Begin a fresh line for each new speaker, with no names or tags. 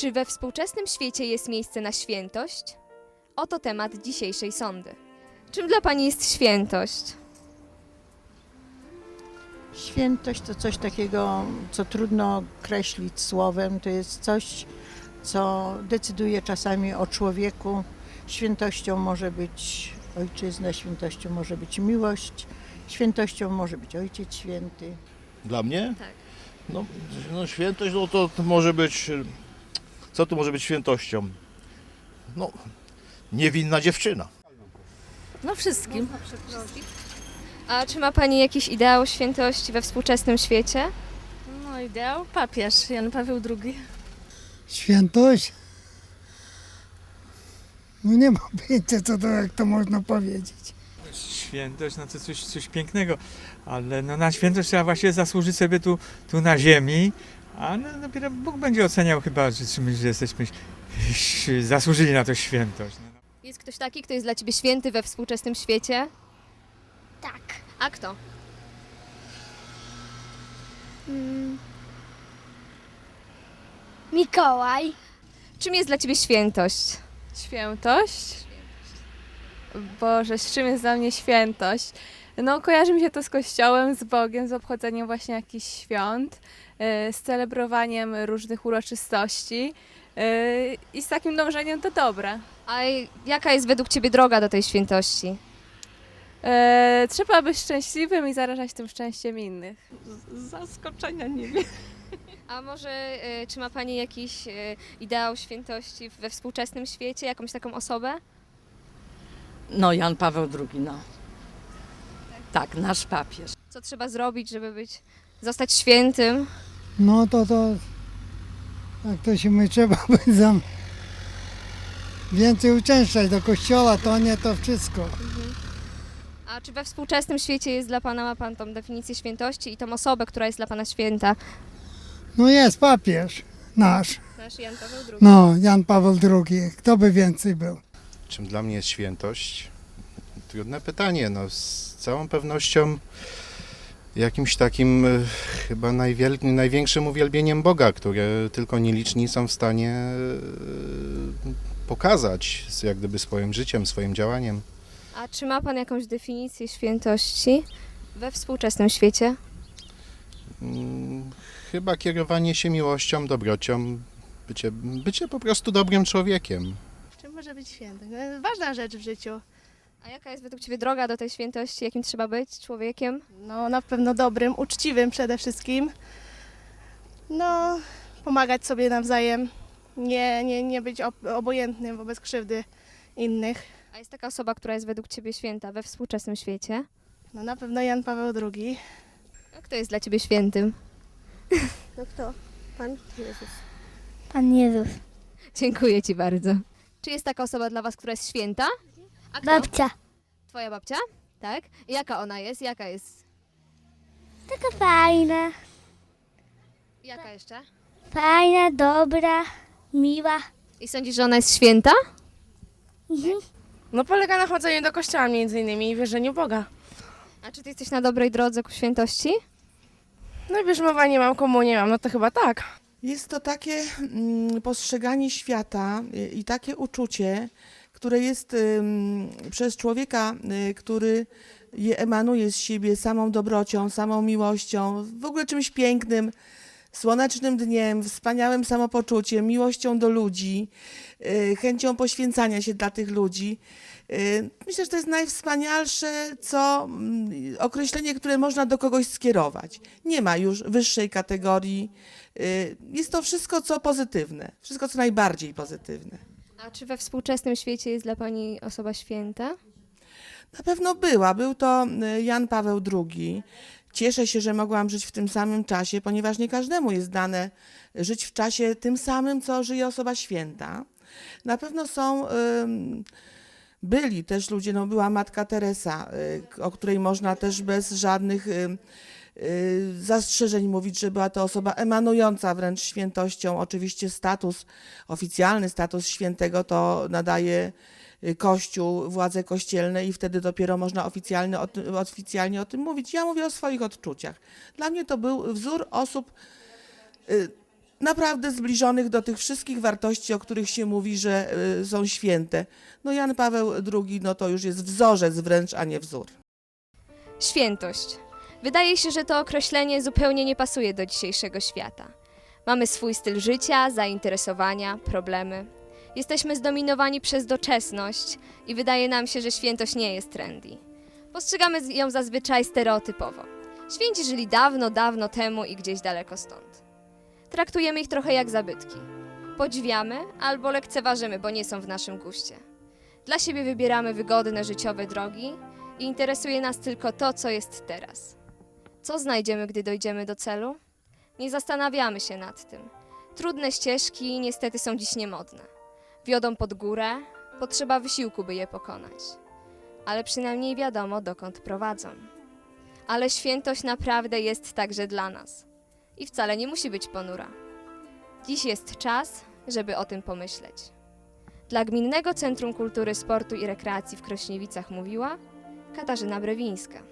Czy we współczesnym świecie jest miejsce na świętość? Oto temat dzisiejszej sądy. Czym dla Pani jest świętość?
Świętość to coś takiego, co trudno określić słowem. To jest coś, co decyduje czasami o człowieku. Świętością może być ojczyzna, świętością może być miłość, świętością może być Ojciec Święty.
Dla mnie?
Tak.
No, no świętość, no to to może być... Co tu może być świętością? No, niewinna dziewczyna.
No wszystkim.
A czy ma Pani jakiś ideał świętości we współczesnym świecie?
No ideał papież Jan Paweł II.
Świętość? No nie mam pojęcia, co to, jak to można powiedzieć.
Świętość, no to coś, coś pięknego, ale no na świętość trzeba właśnie zasłużyć sobie tu, tu na ziemi, a no dopiero Bóg będzie oceniał chyba, że, czy my że jesteśmy zasłużyli na to świętość. No.
Jest ktoś taki, kto jest dla Ciebie święty we współczesnym świecie?
Tak.
A kto?
Mikołaj.
Czym jest dla Ciebie świętość?
Świętość? Boże, z czym jest dla mnie świętość? No, kojarzy mi się to z kościołem, z Bogiem, z obchodzeniem właśnie jakichś świąt, yy, z celebrowaniem różnych uroczystości yy, i z takim dążeniem do dobra.
A jaka jest według Ciebie droga do tej świętości?
Yy, trzeba być szczęśliwym i zarażać tym szczęściem innych.
Zaskoczenia nie wiem.
A może y, czy ma Pani jakiś y, ideał świętości we współczesnym świecie, jakąś taką osobę?
No Jan Paweł II, no. Tak, nasz papież.
Co trzeba zrobić, żeby być, zostać świętym?
No to to, jak to się mówi, trzeba by zam... więcej uczęszczać do kościoła, to nie to wszystko.
A czy we współczesnym świecie jest dla Pana, ma Pan tą definicję świętości i tą osobę, która jest dla Pana święta?
No jest papież nasz,
Nasz Jan Paweł II.
no Jan Paweł II, kto by więcej był?
Czym dla mnie jest świętość? Trudne pytanie. No, z całą pewnością jakimś takim e, chyba najwiel- największym uwielbieniem Boga, które tylko nieliczni są w stanie e, pokazać, jak gdyby swoim życiem, swoim działaniem.
A czy ma Pan jakąś definicję świętości we współczesnym świecie?
Mm, Chyba kierowanie się miłością, dobrocią, bycie, bycie po prostu dobrym człowiekiem.
Czym może być święty? No, jest ważna rzecz w życiu.
A jaka jest według Ciebie droga do tej świętości? Jakim trzeba być człowiekiem?
No na pewno dobrym, uczciwym przede wszystkim. No, pomagać sobie nawzajem. Nie, nie, nie być ob- obojętnym wobec krzywdy innych.
A jest taka osoba, która jest według Ciebie święta we współczesnym świecie?
No na pewno Jan Paweł II.
A kto jest dla Ciebie świętym?
No kto? Pan Jezus.
Pan Jezus.
Dziękuję Ci bardzo. Czy jest taka osoba dla Was, która jest święta? A kto?
Babcia.
Twoja babcia? Tak? Jaka ona jest? Jaka jest?
Taka fajna.
Jaka jeszcze?
Fajna, dobra, miła.
I sądzisz, że ona jest święta?
No polega na chodzeniu do kościoła między innymi i wierzeniu w Boga.
A czy Ty jesteś na dobrej drodze ku świętości?
No i bierzmowa nie mam, komu nie mam, no to chyba tak.
Jest to takie mm, postrzeganie świata i takie uczucie, które jest przez człowieka, y, który je emanuje z siebie samą dobrocią, samą miłością, w ogóle czymś pięknym, słonecznym dniem, wspaniałym samopoczuciem, miłością do ludzi, y, chęcią poświęcania się dla tych ludzi. Y, Myślę, że to jest najwspanialsze, co mm, określenie, które można do kogoś skierować. Nie ma już wyższej kategorii. Jest to wszystko, co pozytywne, wszystko, co najbardziej pozytywne.
A czy we współczesnym świecie jest dla Pani osoba święta?
Na pewno była. Był to y, Jan Paweł II. Cieszę się, że mogłam żyć w tym samym czasie, ponieważ nie każdemu jest dane żyć w czasie tym samym, co żyje osoba święta. Na pewno są. byli też ludzie, no była matka Teresa, y, o której można też bez żadnych y, zastrzeżeń mówić, że była to osoba emanująca wręcz świętością. Oczywiście status, oficjalny status świętego to nadaje y, Kościół, władze kościelne i wtedy dopiero można oficjalnie o, tym, oficjalnie o tym mówić. Ja mówię o swoich odczuciach. Dla mnie to był wzór osób y, naprawdę zbliżonych do tych wszystkich wartości, o których się mówi, że y, są święte. No Jan Paweł II no to już jest wzorzec wręcz, a nie wzór.
Świętość. Wydaje się, że to określenie zupełnie nie pasuje do dzisiejszego świata. Mamy swój styl życia, zainteresowania, problemy. Jesteśmy zdominowani przez doczesność i wydaje nam się, że świętość nie jest trendy. Postrzegamy ją zazwyczaj stereotypowo. Święci żyli dawno, dawno temu i gdzieś daleko stąd. Traktujemy ich trochę jak zabytki. Podziwiamy albo lekceważymy, bo nie są w naszym guście. Dla siebie wybieramy wygodne życiowe drogi i interesuje nas tylko to, co jest teraz. Co znajdziemy, gdy dojdziemy do celu? Nie zastanawiamy się nad tym. Trudne ścieżki niestety są dziś niemodne. Wiodą pod górę, potrzeba wysiłku, by je pokonać. Ale przynajmniej wiadomo, dokąd prowadzą. Ale świętość naprawdę jest także dla nas. I wcale nie musi być ponura. Dziś jest czas, żeby o tym pomyśleć. Dla Gminnego Centrum Kultury, Sportu i Rekreacji w Krośniewicach mówiła Katarzyna Brewińska.